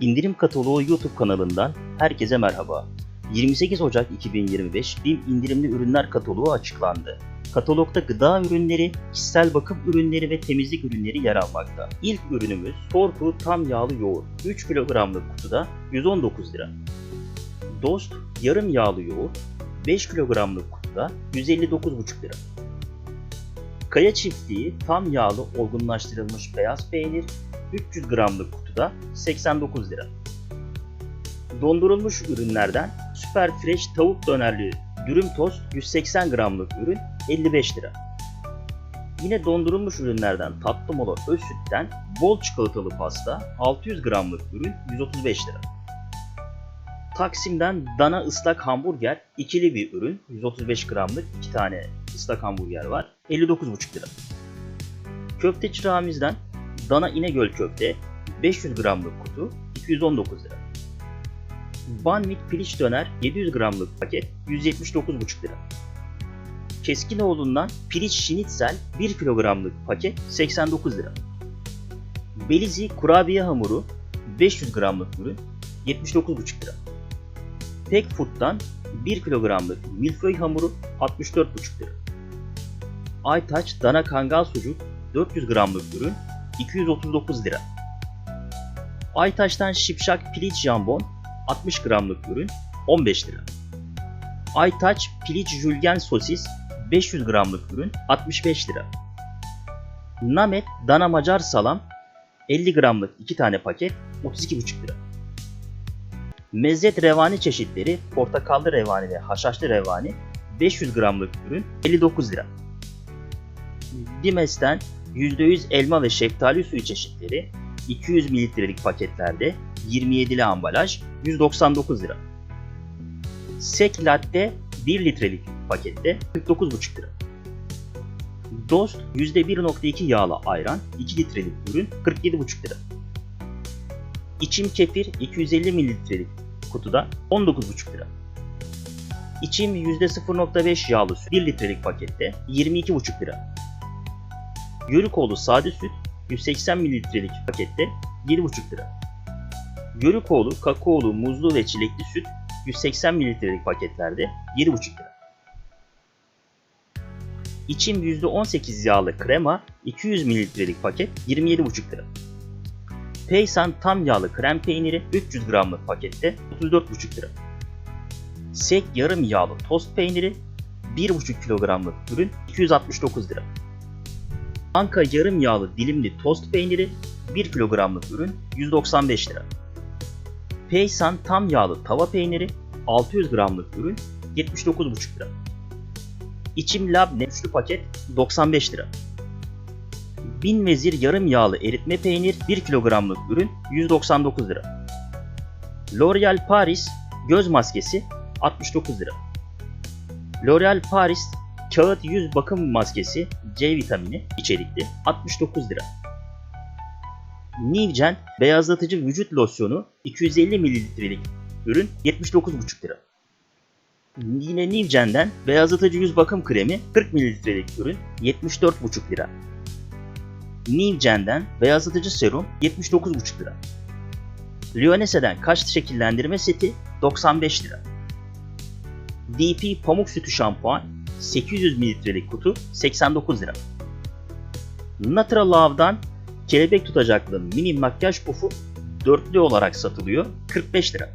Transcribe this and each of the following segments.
İndirim Kataloğu YouTube kanalından herkese merhaba. 28 Ocak 2025 BİM indirimli ürünler kataloğu açıklandı. Katalogda gıda ürünleri, kişisel bakım ürünleri ve temizlik ürünleri yer almakta. İlk ürünümüz Torku tam yağlı yoğurt. 3 kilogramlık kutuda 119 lira. Dost yarım yağlı yoğurt 5 kilogramlık kutuda 159,5 lira. Kaya çiftliği tam yağlı olgunlaştırılmış beyaz peynir 300 gramlık kutuda 89 lira. Dondurulmuş ürünlerden Süper Fresh tavuk dönerli dürüm tost 180 gramlık ürün 55 lira. Yine dondurulmuş ürünlerden tatlı mola öz sütten bol çikolatalı pasta 600 gramlık ürün 135 lira. Taksim'den dana ıslak hamburger ikili bir ürün 135 gramlık 2 tane ıslak hamburger var 59,5 lira. Köfteci Ramiz'den dana İnegöl köfte 500 gramlık kutu 219 lira. Banvit piliç döner 700 gramlık paket 179,5 lira. Keskinoğlu'ndan piliç şinitsel 1 kilogramlık paket 89 lira. Belizi kurabiye hamuru 500 gramlık ürün 79,5 lira. Tek Food'dan 1 kilogramlık milföy hamuru 64,5 lira. Aytaç dana kangal sucuk 400 gramlık ürün 239 lira. Aytaş'tan şipşak piliç jambon 60 gramlık ürün 15 lira. Aytaç piliç jülgen sosis 500 gramlık ürün 65 lira. Namet dana macar salam 50 gramlık 2 tane paket 32,5 lira. Mezzet revani çeşitleri portakallı revani ve haşhaşlı revani 500 gramlık ürün 59 lira. Dimes'ten %100 elma ve şeftali suyu çeşitleri 200 mililitrelik paketlerde 27'li ambalaj 199 lira. Sek latte 1 litrelik pakette 49,5 lira. Dost %1.2 yağlı ayran 2 litrelik ürün 47,5 lira. İçim kefir 250 mililitrelik kutuda 19,5 lira. İçim %0.5 yağlı süt 1 litrelik pakette 22,5 lira. Yörükoğlu sade süt 180 mililitrelik pakette 7,5 lira. Yörükoğlu, kakaolu, muzlu ve çilekli süt 180 mililitrelik paketlerde 7,5 lira. İçim %18 yağlı krema 200 mililitrelik paket 27,5 lira. Peysan tam yağlı krem peyniri 300 gramlık pakette 34,5 lira. Sek yarım yağlı tost peyniri 1,5 kilogramlık ürün 269 lira. Anka yarım yağlı dilimli tost peyniri 1 kilogramlık ürün 195 lira. Peysan tam yağlı tava peyniri 600 gramlık ürün 79,5 lira. İçim Labne üçlü paket 95 lira. Bin Vezir yarım yağlı eritme peynir 1 kilogramlık ürün 199 lira. L'Oreal Paris göz maskesi 69 lira. L'Oreal Paris kağıt yüz bakım maskesi C vitamini içerikli 69 lira. Nivgen beyazlatıcı vücut losyonu 250 mililitrelik ürün 79,5 lira. Yine Nivgen'den beyazlatıcı yüz bakım kremi 40 mililitrelik ürün 74,5 lira. Nivgen'den beyazlatıcı serum 79,5 lira. Lionese'den kaş şekillendirme seti 95 lira. DP pamuk sütü şampuan 800 mililitrelik kutu 89 lira. Natural Love'dan kelebek tutacaklı mini makyaj pufu dörtlü olarak satılıyor 45 lira.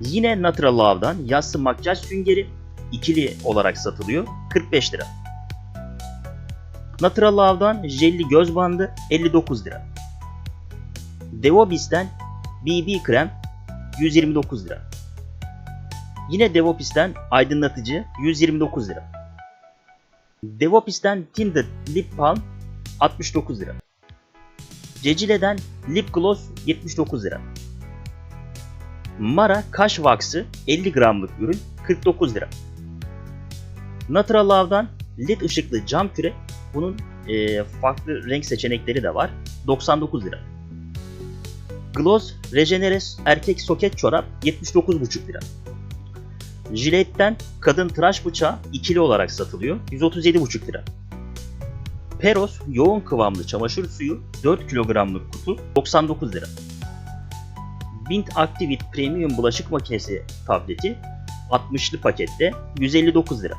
Yine Natural Love'dan yassı makyaj süngeri ikili olarak satılıyor 45 lira. Natural Love'dan jelli göz bandı 59 lira. Devobis'ten BB krem 129 lira. Yine Devopis'ten aydınlatıcı 129 lira. Devopis'ten Tinted Lip Balm 69 lira. Cecile'den Lip Gloss 79 lira. Mara kaş vaksı 50 gramlık ürün 49 lira. Natural Love'dan led ışıklı cam küre bunun e, farklı renk seçenekleri de var 99 lira. Gloss Regeneres erkek soket çorap 79,5 lira. Jilette'den kadın tıraş bıçağı ikili olarak satılıyor 137,5 lira. Peros yoğun kıvamlı çamaşır suyu 4 kilogramlık kutu 99 lira. Bint Activit Premium bulaşık makinesi tableti 60'lı pakette 159 lira.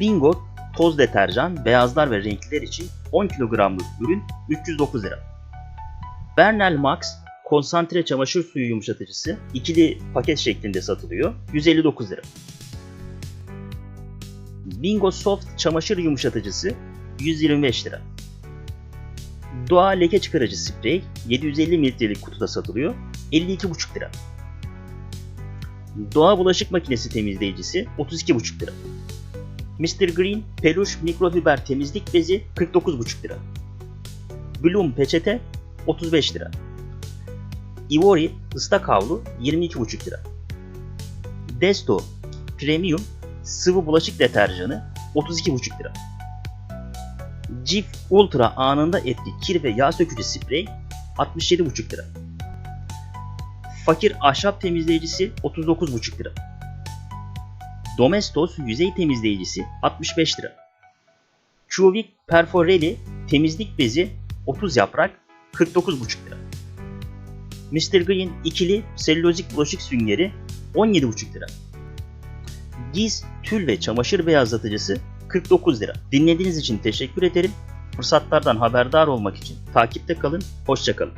Bingo toz deterjan, beyazlar ve renkliler için 10 kilogramlık ürün 309 lira. Bernal Max konsantre çamaşır suyu yumuşatıcısı ikili paket şeklinde satılıyor 159 lira. Bingo Soft çamaşır yumuşatıcısı 125 lira. Doğa leke çıkarıcı sprey 750 mililitrelik kutuda satılıyor 52,5 lira. Doğa bulaşık makinesi temizleyicisi 32,5 lira. Mr. Green peluş mikrofiber temizlik bezi 49,5 lira. Bloom peçete 35 lira. Ivory ıslak havlu 22,5 lira. Desto Premium sıvı bulaşık deterjanı 32,5 lira. Cif Ultra anında etki kir ve yağ sökücü sprey 67,5 lira. Fakir ahşap temizleyicisi 39,5 lira. Domestos yüzey temizleyicisi 65 lira. Chuvik Perforeli temizlik bezi 30 yaprak 49,5 lira. Mr. Green ikili selülozik bulaşık süngeri 17,5 lira. Giz tül ve çamaşır beyazlatıcısı 49 lira. Dinlediğiniz için teşekkür ederim. Fırsatlardan haberdar olmak için takipte kalın. Hoşçakalın.